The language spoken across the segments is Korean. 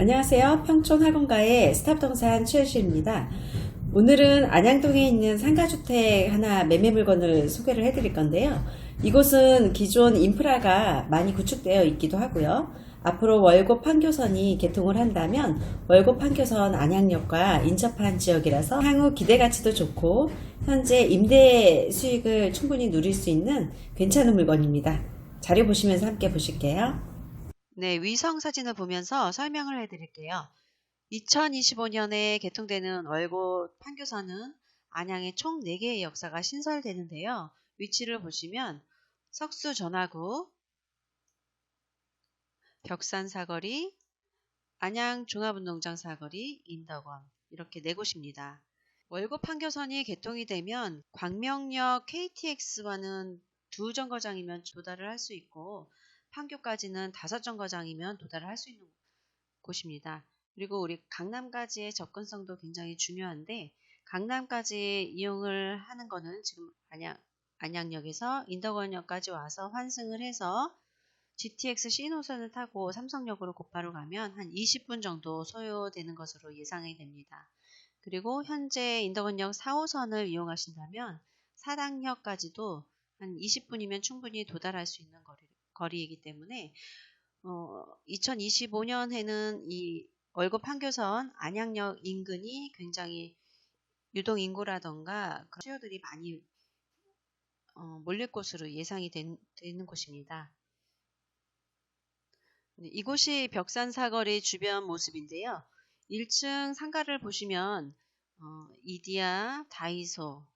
안녕하세요. 평촌 학원가의 스탑동산 최혜수입니다. 오늘은 안양동에 있는 상가주택 하나 매매 물건을 소개를 해드릴 건데요. 이곳은 기존 인프라가 많이 구축되어 있기도 하고요. 앞으로 월곡 판교선이 개통을 한다면 월곡 판교선 안양역과 인접한 지역이라서 향후 기대 가치도 좋고 현재 임대 수익을 충분히 누릴 수 있는 괜찮은 물건입니다. 자료 보시면서 함께 보실게요. 네, 위성 사진을 보면서 설명을 해드릴게요. 2025년에 개통되는 월곶 판교선은 안양에 총 4개의 역사가 신설되는데요. 위치를 보시면 석수 전화구, 벽산 사거리, 안양 종합운동장 사거리, 인덕원 이렇게 네 곳입니다. 월곶 판교선이 개통이 되면 광명역 KTX와는 두 정거장이면 도달을 할 수 있고 판교까지는 다섯 정거장이면 도달을 할 수 있는 곳입니다. 그리고 우리 강남까지의 접근성도 굉장히 중요한데 강남까지 이용을 하는 거는 지금 안양, 안양역에서 인덕원역까지 와서 환승을 해서 GTX C노선을 타고 삼성역으로 곧바로 가면 한 20분 정도 소요되는 것으로 예상이 됩니다. 그리고 현재 인덕원역 4호선을 이용하신다면 사당역까지도 한 20분이면 충분히 도달할 수 있는 거리, 거리이기 때문에 어, 2025년에는 이 월급 판교선 안양역 인근이 굉장히 유동 인구라던가 그 수요들이 많이 어, 몰릴 곳으로 예상이 된, 되는 곳입니다. 네, 이곳이 벽산 사거리 주변 모습인데요. 1층 상가를 보시면 어, 이디야, 다이소,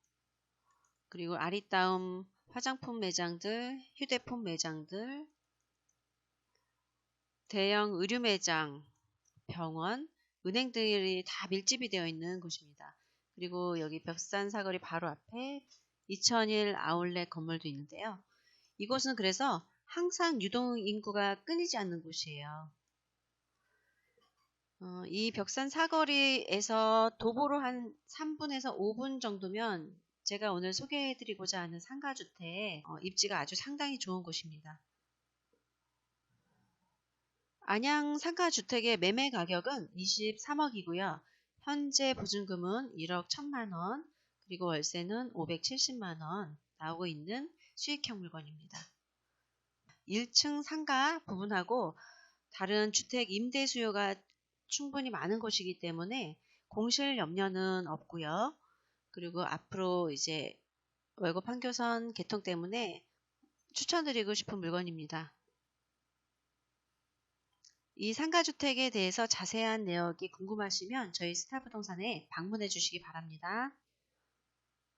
그리고 아리따움 화장품 매장들, 휴대폰 매장들, 대형 의류 매장, 병원, 은행들이 다 밀집이 되어 있는 곳입니다. 그리고 여기 벽산 사거리 바로 앞에 2001 아울렛 건물도 있는데요. 이곳은 그래서 항상 유동 인구가 끊이지 않는 곳이에요. 어, 이 벽산 사거리에서 도보로 한 3분에서 5분 정도면 제가 오늘 소개해드리고자 하는 상가주택 어, 입지가 아주 상당히 좋은 곳입니다. 안양 상가주택의 매매 가격은 23억이고요. 현재 보증금은 1억 1천만원, 그리고 월세는 570만원 나오고 있는 수익형 물건입니다. 1층 상가 부분하고 다른 주택 임대 수요가 충분히 많은 곳이기 때문에 공실 염려는 없고요. 그리고 앞으로 이제 월급 판교선 개통 때문에 추천드리고 싶은 물건입니다. 이 상가주택에 대해서 자세한 내역이 궁금하시면 저희 스타부동산에 방문해 주시기 바랍니다.